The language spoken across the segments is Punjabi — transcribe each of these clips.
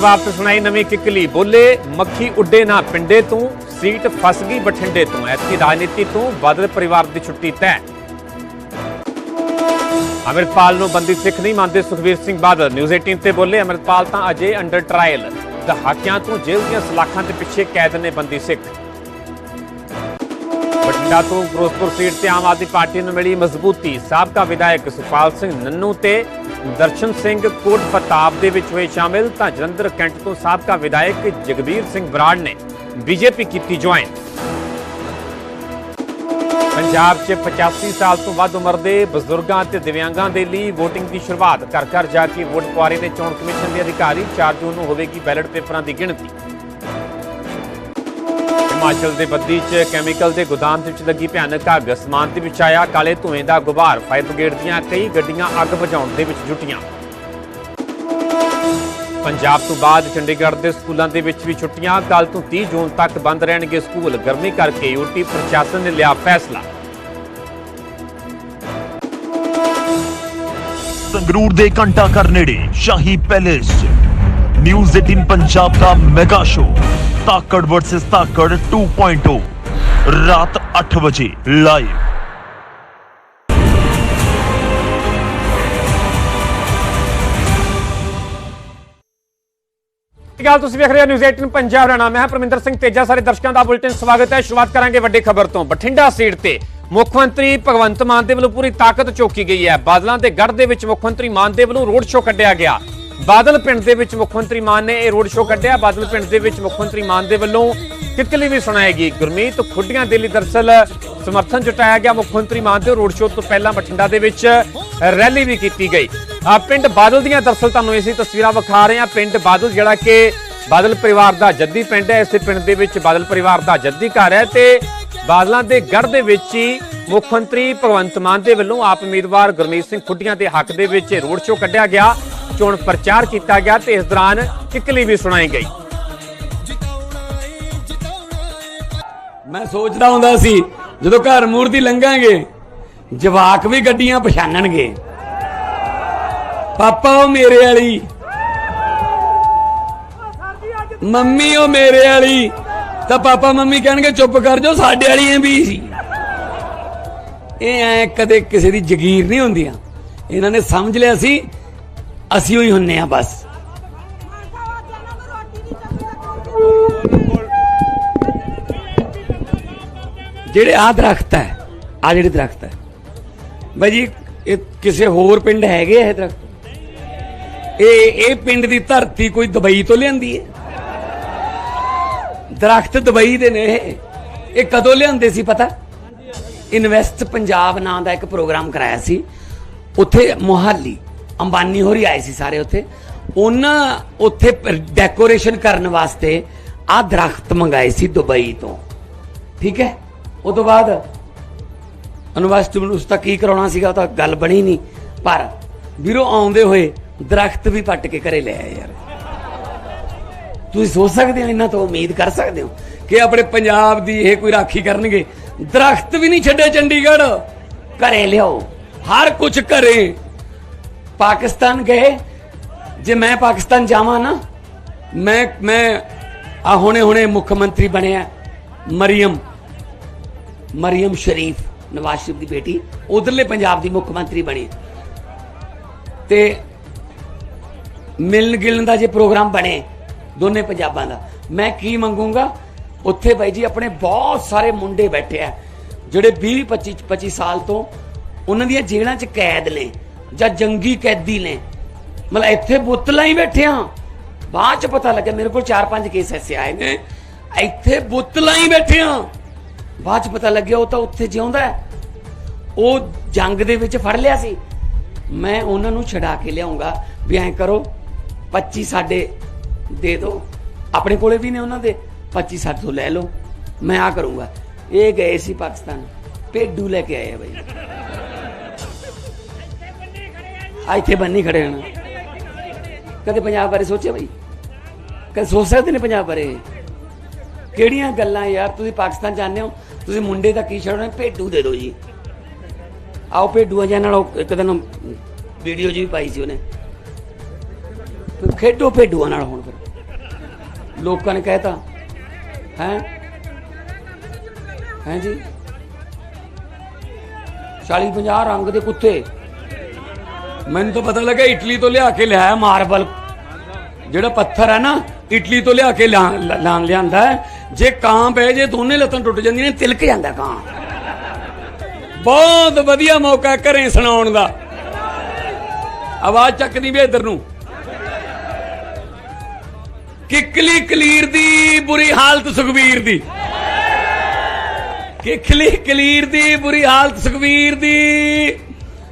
ਵਾਪਸ ਸੁਣਾਈ ਨਵੀਂ ਕਿਕਲੀ ਬੋਲੇ, ਮੱਖੀ ਉੱਡੇ ਨਾ ਪਿੰਡੇ ਤੋਂ, ਸੀਟ ਫਸ ਗਈ ਬਠਿੰਡੇ ਤੋਂ। ਐਤਕੀ ਰਾਜਨੀਤੀ ਤੋਂ ਬਾਦਲ ਪਰਿਵਾਰ ਦੀ ਛੁੱਟੀ ਤੈਅ। ਅਮਰਿਤਪਾਲ ਨੂੰ ਬੰਦੀ ਸਿੱਖ ਨਹੀਂ ਮੰਨਦੇ ਸੁਖਵੀਰ ਸਿੰਘ ਬਾਦਲ। ਨਿਊਜ਼ 18 ਤੇ ਬੋਲੇ ਅਮਰਿਤਪਾਲ ਤਾਂ ਅਜੇ ਅੰਡਰ ਟ੍ਰਾਇਲ ਦਹਾਕਿਆਂ ਤੋਂ ਜੇਲ੍ਹ ਦੀਆਂ ਸਲਾਖਾਂ ਦੇ ਪਿੱਛੇ ਕੈਦ ਨੇ ਬੰਦੀ ਸਿੱਖ। ਬਠਿੰਡਾ ਫਿਰੋਜ਼ਪੁਰ ਸੀਟ ਤੇ ਆਮ ਆਦਮੀ ਪਾਰਟੀ ਨੂੰ ਮਿਲੀ ਮਜ਼ਬੂਤੀ। ਸਾਬਕਾ ਵਿਧਾਇਕ ਸੁਖਪਾਲ ਸਿੰਘ ਨੰਨੂ ਤੇ ਦਰਸ਼ਨ ਸਿੰਘ ਕੋਟ ਪ੍ਰਤਾਪ ਦੇ ਵਿੱਚ ਹੋਏ ਸ਼ਾਮਿਲ ਤਾਂ ਜਲੰਧਰ ਕੈਂਟ ਤੋਂ ਸਾਬਕਾ ਵਿਧਾਇਕ ਜਗਬੀਰ ਸਿੰਘ ਬਰਾੜ ਨੇ ਬੀਜੇਪੀ ਕੀਤੀ ਜੁਆਇਨ। ਪੰਜਾਬ 'ਚ 85 ਸਾਲ ਤੋਂ ਵੱਧ ਉਮਰ ਦੇ ਬਜ਼ੁਰਗਾਂ ਤੇ ਦਿਵਿਆਂਗਾਂ ਦੇ ਲਈ VOTING ਦੀ ਸ਼ੁਰੂਆਤ। ਘਰ ਘਰ ਜਾ ਕੇ ਵੋਟ ਪੁਆਰੇ ਨੇ ਚੋਣ ਕਮਿਸ਼ਨ ਦੇ ਅਧਿਕਾਰੀ 4 ਜੂਨ ਨੂੰ ਹੋਵੇਗੀ ਬੈਲਟ ਪੇਪਰਾਂ ਦੀ ਗਿਣਤੀ। ਹਿਮਾਚਲ ਦੇ ਬੱਦੀ 'ਚ ਕੈਮੀਕਲ ਦੇ ਗੋਦਾਮ ਦੇ ਵਿੱਚ ਲੱਗੀ ਭਿਆਨਕ ਅੱਗ ਸਮਾਨ ਤੇ ਵਿੱਚ ਆਇਆ। ਕਾਲੇ ਧੂਏ ਦਾ ਗੁਬਾਰ ਫਾਇਰ ਬ੍ਰਿਗੇਡ ਦੀਆਂ ਕਈ ਗੱਡੀਆਂ ਅੱਗ ਬੁਝਾਉਣ ਦੇ ਵਿੱਚ ਜੁਟੀਆਂ। ਪੰਜਾਬ ਤੋਂ ਬਾਅਦ ਚੰਡੀਗੜ੍ਹ ਦੇ ਸਕੂਲਾਂ ਦੇ ਵਿੱਚ ਵੀ ਛੁੱਟੀਆਂ। ਕੱਲ ਤੋਂ 30 ਜੂਨ ਤੱਕ ਬੰਦ ਰਹਿਣਗੇ ਸਕੂਲ। ਗਰਮੀ ਕਰਕੇ ਯੂਟੀ ਪ੍ਰਸ਼ਾਸਨ ਨੇ ਲਿਆ ਫੈਸਲਾ। ਸੰਗਰੂਰ ਦੇ ਘੰਟਾ ਘਰ ਨੇੜੇ ਸ਼ਾਹੀ ਪੈਲੇਸ 'ਚ 18 ਪੰਜਾਬ ਦਾ ਮੈਗਾ ਸ਼ੋ ਤਾਕੜ ਵਰਸਸ ਤਾਕੜ 2.0 ਰਾਤ 8 ਵਜੇ ਲਾਈਵ ਸਤਿ ਤੁਸੀਂ ਵੇਖ ਰਹੇ ਹੋ ਨਿਊਜ਼ 18 ਪੰਜਾਬ? ਦਾ ਨਾਮ ਹੈ ਪਰਮਿੰਦਰ ਸਿੰਘ ਤੇਜਾ। ਸਾਰੇ ਦਰਸ਼ਕਾਂ ਦਾ ਬੁਲੇਟਿਨ ਸਵਾਗਤ ਹੈ। ਸ਼ੁਰੂਆਤ ਕਰਾਂਗੇ ਵੱਡੀ ਖਬਰ ਤੋਂ। ਬਠਿੰਡਾ ਸੀਟ ਤੇ ਮੁੱਖ ਮੰਤਰੀ ਭਗਵੰਤ ਮਾਨ ਦੇ ਵੱਲੋਂ ਪੂਰੀ ਤਾਕਤ ਚੋਕੀ ਗਈ ਹੈ। ਬਾਦਲਾਂ ਦੇ ਗੜ੍ਹ ਦੇ ਵਿੱਚ ਮੁੱਖ ਮੰਤਰੀ ਮਾਨ ਦੇ ਵੱਲੋਂ ਰੋਡ ਸ਼ੋਅ ਕੱਢਿਆ ਗਿਆ। ਬਾਦਲ ਪਿੰਡ ਦੇ ਵਿੱਚ ਮੁੱਖ ਮੰਤਰੀ ਮਾਨ ਨੇ ਇਹ ਰੋਡ ਸ਼ੋਅ ਕੱਢਿਆ। ਬਾਦਲ ਪਿੰਡ ਦੇ ਵਿੱਚ ਮੁੱਖ ਮੰਤਰੀ ਮਾਨ ਦੇ ਵੱਲੋਂ ਕਿੱਕਲੀ ਵੀ ਸੁਣਾਏਗੀ ਗੁਰਮੀਤ ਖੁੱਡੀਆਂ ਦੇ ਲਈ ਦਰਸਲ ਸਮਰਥਨ ਜੁਟਾਇਆ ਗਿਆ। ਮੁੱਖ ਮੰਤਰੀ ਮਾਨ ਦੇ ਰੋਡ ਸ਼ੋਅ ਤੋਂ ਪਹਿਲਾਂ ਬਠਿੰਡਾ ਦੇ ਵਿੱਚ ਰੈਲੀ ਵੀ ਕੀਤੀ ਗਈ। ਆ, ਪਿੰਡ ਬਾਦਲ ਦੀਆਂ ਦਰਸਲ ਤੁਹਾਨੂੰ ਇਸੇ ਤਸਵੀਰਾਂ ਵਿਖਾ ਰਹੇ ਹਾਂ। ਪਿੰਡ ਬਾਦਲ ਜਿਹੜਾ ਕਿ ਬਾਦਲ ਪਰਿਵਾਰ ਦਾ ਜੱਦੀ ਪਿੰਡ ਹੈ। ਇਸੇ ਪਿੰਡ ਦੇ ਵਿੱਚ ਬਾਦਲ ਪਰਿਵਾਰ ਦਾ ਜੱਦੀ ਘਰ ਹੈ ਤੇ ਬਾਦਲਾਂ ਦੇ ਗੜ੍ਹ ਦੇ ਵਿੱਚ ਹੀ ਮੁੱਖ ਮੰਤਰੀ ਭਗਵੰਤ ਮਾਨ ਦੇ ਵੱਲੋਂ ਆਪ ਉਮੀਦਵਾਰ ਗੁਰਮੀਤ ਸਿੰਘ ਖੁੱਡੀਆਂ ਦੇ ਹੱਕ ਦੇ ਵਿੱਚ ਰੋਡ ਸ਼ੋਅ ਕੱਢਿਆ ਗਿਆ। ਚੋਣ ਪ੍ਰਚਾਰ ਕੀਤਾ ਗਿਆ ਤੇ ਇਸ ਦੌਰਾਨ ਕਿੱਕਲੀ ਵੀ ਸੁਣਾਈ ਗਈ। ਮੈਂ ਸੋਚਦਾ ਹੁੰਦਾ ਸੀ, ਜਦੋਂ ਘਰ ਮੂਰਤੀ ਲੰਘਾਂਗੇ, ਜਵਾਕ ਵੀ ਗੱਡੀਆਂ ਪਛਾਣਨਗੇ ਪਾਪਾ ਉਹ ਮੇਰੇ ਵਾਲੀ, ਮੰਮੀ ਉਹ ਮੇਰੇ ਵਾਲੀ, ਤਾਂ ਪਾਪਾ ਮੰਮੀ ਕਹਿਣਗੇ, ਚੁੱਪ ਕਰ ਜਾਓ, ਸਾਡੇ ਵਾਲੀ ਵਾਲੀਆਂ ਵੀ ਸੀ। ਇਹ ਐ ਕਦੇ ਕਿਸੇ ਦੀ ਜ਼ਗੀਰ ਨਹੀਂ ਹੁੰਦੀਆਂ। ਇਹਨਾਂ ਨੇ ਸਮਝ ਲਿਆ ਸੀ ਅਸੀਂ ਉਹੀ ਹੁੰਨੇ ਆ ਬਸ। ਜਿਹੜੇ ਆ ਦਰਖਤ ਹੈ ਆ ਜਿਹੜੇ ਦਰਖਤ ਹੈ। ਬਾਈ ਜੀ, ਇਹ ਕਿਸੇ ਹੋਰ ਪਿੰਡ ਹੈਗੇ ਆ ਇਹ ਦਰਖਤ? ਇਹ ਇਹ ਪਿੰਡ ਦੀ ਧਰਤੀ ਕੋਈ ਦੁਬਈ ਤੋਂ ਲਿਆਂਦੀ ਹੈ? ਦਰਖਤ ਦੁਬਈ ਦੇ ਨੇ ਇਹ ਕਦੋਂ ਲਿਆਂਦੇ ਸੀ ਪਤਾ? ਇਨਵੈਸਟ ਪੰਜਾਬ ਨਾਂ ਦਾ ਇੱਕ ਪ੍ਰੋਗਰਾਮ ਕਰਾਇਆ ਸੀ। ਉੱਥੇ ਮੋਹਾਲੀ ਅੰਬਾਨੀ ਹੋਰੀ ਆਏ ਸੀ ਸਾਰੇ ਉੱਥੇ। ਉਹਨਾਂ ਉੱਥੇ ਡੈਕੋਰੇਸ਼ਨ ਕਰਨ ਵਾਸਤੇ ਆ ਦਰਖਤ ਮੰਗਾਏ ਸੀ ਦੁਬਈ ਤੋਂ। ਠੀਕ ਹੈ? ਉਹ ਤੋਂ ਬਾਅਦ ਯੂਨੀਵਰਸਿਟੀ ਨੂੰ ਉਸ ਤੱਕ ਕੀ ਕਰਾਉਣਾ ਸੀਗਾ ਤਾਂ ਗੱਲ ਬਣੀ ਨਹੀਂ। ਪਰ ਵੀਰੋ, ਆਉਂਦੇ ਹੋਏ ਦਰਖਤ ਵੀ ਪੱਟ ਕੇ ਘਰੇ ਲੈ ਆਏ ਯਾਰ। ਤੁਸੀਂ ਸੋਚ ਸਕਦੇ ਹੋ ਇਹਨਾਂ ਤੋਂ ਉਮੀਦ ਕਰ ਸਕਦੇ ਹੋ ਕਿ ਆਪਣੇ ਪੰਜਾਬ ਦੀ ਇਹ ਕੋਈ ਰਾਖੀ ਕਰਨਗੇ। ਦਰਖਤ ਵੀ ਨਹੀਂ ਛੱਡੇ ਚੰਡੀਗੜ੍ਹ। ਘਰੇ ਲਿਆਓ। ਹਰ ਕੁਝ ਘਰੇ। ਪਾਕਿਸਤਾਨ ਗਏ। ਜੇ ਮੈਂ ਪਾਕਿਸਤਾਨ ਜਾਵਾਂ ਨਾ, ਮੈਂ ਮੈਂ ਆ ਹੁਣੇ ਹੁਣੇ ਮੁੱਖ ਮੰਤਰੀ ਬਣਿਆ ਮਰੀਮ ਮਰੀਮ ਸ਼ਰੀਫ ਨਵਾਜ਼ ਸ਼ਰੀਫ ਦੀ ਬੇਟੀ, ਉਧਰਲੇ ਪੰਜਾਬ ਦੀ ਮੁੱਖ ਮੰਤਰੀ ਬਣੀ। ਤੇ ਮਿਲਣ ਗਿਲਣ ਦਾ ਜੇ ਪ੍ਰੋਗਰਾਮ ਬਣੇ ਦੋਨੇ ਪੰਜਾਬਾਂ ਦਾ, ਮੈਂ ਕੀ ਮੰਗੂੰਗਾ? ਉੱਥੇ ਬਾਈ ਜੀ ਆਪਣੇ ਬਹੁਤ ਸਾਰੇ ਮੁੰਡੇ ਬੈਠੇ ਆ, ਜਿਹੜੇ 20 25 25 ਸਾਲ ਤੋਂ ਉਹਨਾਂ ਦੀਆਂ ਜੇਲ੍ਹਾਂ 'ਚ ਕੈਦ ਨੇ। ਜਾਂ ਜੰਗੀ ਕੈਦੀ ਨੇ। ਮਤਲਬ ਇੱਥੇ ਬੁੱਤਲਾਂ ਹੀ ਬੈਠੇ ਬਾਅਦ 'ਚ ਪਤਾ ਲੱਗਿਆ ਮੇਰੇ ਕੋਲ 4-5 ਕੇਸ ਐਸੇ ਆਏ ਨੇ। ਇੱਥੇ ਬੁੱਤਲਾਂ ਹੀ ਬੈਠੇ ਬਾਅਦ 'ਚ ਪਤਾ ਲੱਗਿਆ ਉਹ ਤਾਂ ਉੱਥੇ ਜਿਉਂਦਾ ਉਹ ਜੰਗ ਦੇ ਵਿੱਚ ਫੜ ਲਿਆ ਸੀ। ਮੈਂ ਉਹਨਾਂ ਨੂੰ ਛਡਾ ਕੇ ਲਿਆਉਂਗਾ ਵੀ ਐਂ ਕਰੋ 25 ਸਾਡੇ ਦੇ ਦਿਓ ਆਪਣੇ ਕੋਲੇ ਵੀ ਨੇ ਉਹਨਾਂ ਦੇ 25 ਸਾਡੇ ਤੋਂ ਲੈ ਲਓ। ਮੈਂ ਆ ਕਰੂੰਗਾ। ਇਹ ਗਏ ਸੀ ਪਾਕਿਸਤਾਨ। ਭੇਡੂ ਲੈ ਕੇ ਆਏ ਆ ਬਈ। ਆ ਇੱਥੇ ਬੰਨੀ ਖੜੇ ਹਨ ਕਦੇ ਪੰਜਾਬ ਬਾਰੇ ਸੋਚਿਆ ਬਈ? ਕਦੇ ਸੋਚ ਸਕਦੇ ਨੇ ਪੰਜਾਬ ਬਾਰੇ? ਕਿਹੜੀਆਂ ਗੱਲਾਂ ਯਾਰ, ਤੁਸੀਂ ਪਾਕਿਸਤਾਨ ਜਾਂਦੇ ਹੋ, ਤੁਸੀਂ ਮੁੰਡੇ ਦਾ ਕੀ ਛੜਨਾ ਭੇਡੂ ਦੇ ਦਿਓ ਜੀ। ਆਓ ਭੇਡੂਆਂ ਜਾਂ ਨਾਲ ਇੱਕ ਦਿਨ ਵੀਡੀਓ ਜੀ ਪਾਈ ਸੀ ਉਹਨੇ। ਖੇਡੋ ਭੇਡੂਆਂ ਨਾਲ ਹੁਣ ਫਿਰ। ਲੋਕਾਂ ਨੇ ਕਹਿਤਾ। ਹੈ? ਹੈ ਜੀ? 40 50 ਰੰਗ ਦੇ ਕੁੱਤੇ। ਮੈਨੂੰ ਤਾਂ ਪਤਾ ਲੱਗਾ ਇਟਲੀ ਤੋਂ ਲਿਆ ਕੇ ਲਿਆਇਆ ਮਾਰਬਲ। ਜਿਹੜਾ ਪੱਥਰ ਹੈ ਨਾ, ਇਟਲੀ ਤੋਂ ਲਿਆ ਕੇ ਲਾਂ ਲਿਆਂਦਾ ਜੇ ਕਾਂ ਪਏ ਜੇ, ਦੋਨੇ ਲੱਤਾਂ ਟੁੱਟ ਜਾਂਦੀਆਂ ਨੇ, ਤਿਲਕ ਜਾਂਦਾ ਕਾਂ। ਬਹੁਤ ਵਧੀਆ ਮੌਕਾ ਘਰੇ ਸੁਣਾਉਣ ਦਾ। ਆਵਾਜ਼ ਚੱਕਦੀ ਵੀ ਇੱਧਰ ਨੂੰ। ਕਿਕਲੀ ਕਲੀਰ ਦੀ, ਬੁਰੀ ਹਾਲਤ ਸੁਖਵੀਰ ਦੀ। ਕਿਕਲੀ ਕਲੀਰ ਦੀ, ਬੁਰੀ ਹਾਲਤ ਸੁਖਵੀਰ ਦੀ।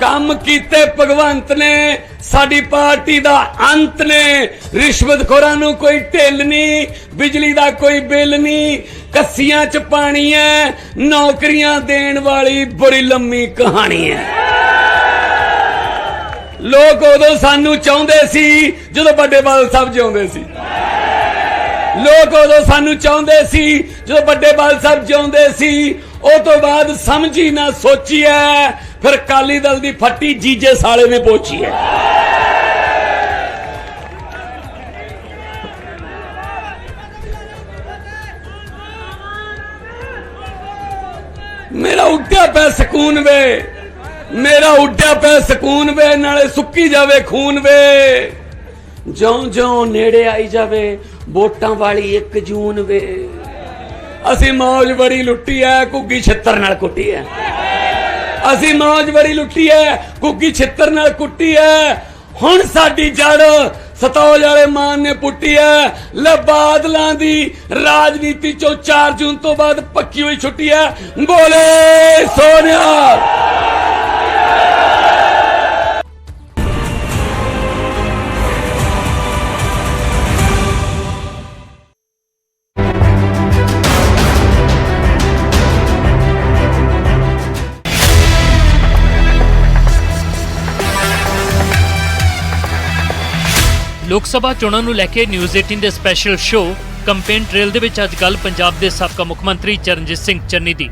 ਕੰਮ ਕੀਤੇ ਭਗਵੰਤ ਨੇ, ਸਾਡੀ ਪਾਰਟੀ ਦਾ ਅੰਤ ਨੇ। ਰਿਸ਼ਵਤਖੋਰਾਂ ਨੂੰ ਕੋਈ ਢਿੱਲ ਨਹੀਂ, ਬਿਜਲੀ ਦਾ ਕੋਈ ਬਿੱਲ ਨਹੀਂ, ਕੱਸੀਆਂ ਚ ਪਾਣੀ ਹੈ ਨੌਕਰੀਆਂ ਦੇਣ ਵਾਲੀ ਬੜੀ ਲੰਮੀ ਕਹਾਣੀ ਹੈ ਲੋਕ ਉਦੋਂ ਸਾਨੂੰ ਚਾਹੁੰਦੇ ਸੀ, ਜਦੋਂ ਵੱਡੇ ਬਾਦਲ ਸਾਹਿਬ ਜਿਉਂਦੇ ਸੀ। ਲੋਕ ਉਦੋਂ ਸਾਨੂੰ ਚਾਹੁੰਦੇ ਸੀ, ਜਦੋਂ ਵੱਡੇ ਬਾਲ ਸਾਹਿਬ ਜਿਉਂਦੇ ਸੀ, ਉਹ ਤੋਂ ਬਾਅਦ ਸਮਝੀ ਨਾ ਸੋਚੀ ਐ ਫਿਰ ਕਾਲੀ ਦਲ ਦੀ ਫੱਟੀ ਜੀਜੇ ਸਾਲੇ ਨੇ ਪੋਚੀ ਐ ਮੇਰਾ ਉੱਡਿਆ ਪਿਆ ਸਕੂਨ ਵੇ, ਮੇਰਾ ਉੱਡਿਆ ਪਿਆ ਸਕੂਨ ਵੇ, ਨਾਲੇ ਸੁੱਕੀ ਜਾਵੇ ਖੂਨ ਵੇ। ਜਿਉਂ ਜਿਉਂ ਨੇੜੇ ਆਈ ਜਾਵੇ ਵੋਟਾਂ ਵਾਲੀ 1 ਜੂਨ ਵੇ ਅਸੀਂ ਮੌਜ ਬੜੀ ਲੁੱਟੀ ਐ ਕੁੱਗੀ ਛਿੱਤਰ ਨਾਲ ਕੁੱਟੀ ਐ। ਅਸੀਂ ਮੌਜ ਬੜੀ ਲੁੱਟੀ ਐ ਕੁੱਗੀ ਛਿੱਤਰ ਨਾਲ ਕੁੱਟੀ ਐ। ਹੁਣ ਸਾਡੀ ਜੜ ਸਤੌਜ ਵਾਲੇ ਮਾਨ ਨੇ ਪੁੱਟੀ ਐ। ਲੈ ਬਾਦਲਾਂ ਦੀ ਰਾਜਨੀਤੀ ਚੋਂ 4 ਜੂਨ ਤੋਂ ਬਾਅਦ ਪੱਕੀ ਹੋਈ ਛੁੱਟੀ ਐ। ਬੋਲੇ ਸੋਨਿਆ ਲੋਕ ਸਭਾ ਚੋਣਾਂ ਨੂੰ ਲੈ ਕੇ ਨਿਊਜ਼ 18 ਦੇ ਸਪੈਸ਼ਲ ਸ਼ੋਅ ਕੰਪੇਨ ਟ੍ਰੇਲ ਦੇ ਵਿੱਚ ਅੱਜ ਕੱਲ ਪੰਜਾਬ ਦੇ ਸਾਬਕਾ ਮੁੱਖ ਮੰਤਰੀ ਚਰਨਜੀਤ ਸਿੰਘ ਚੰਨੀ ਦੀ।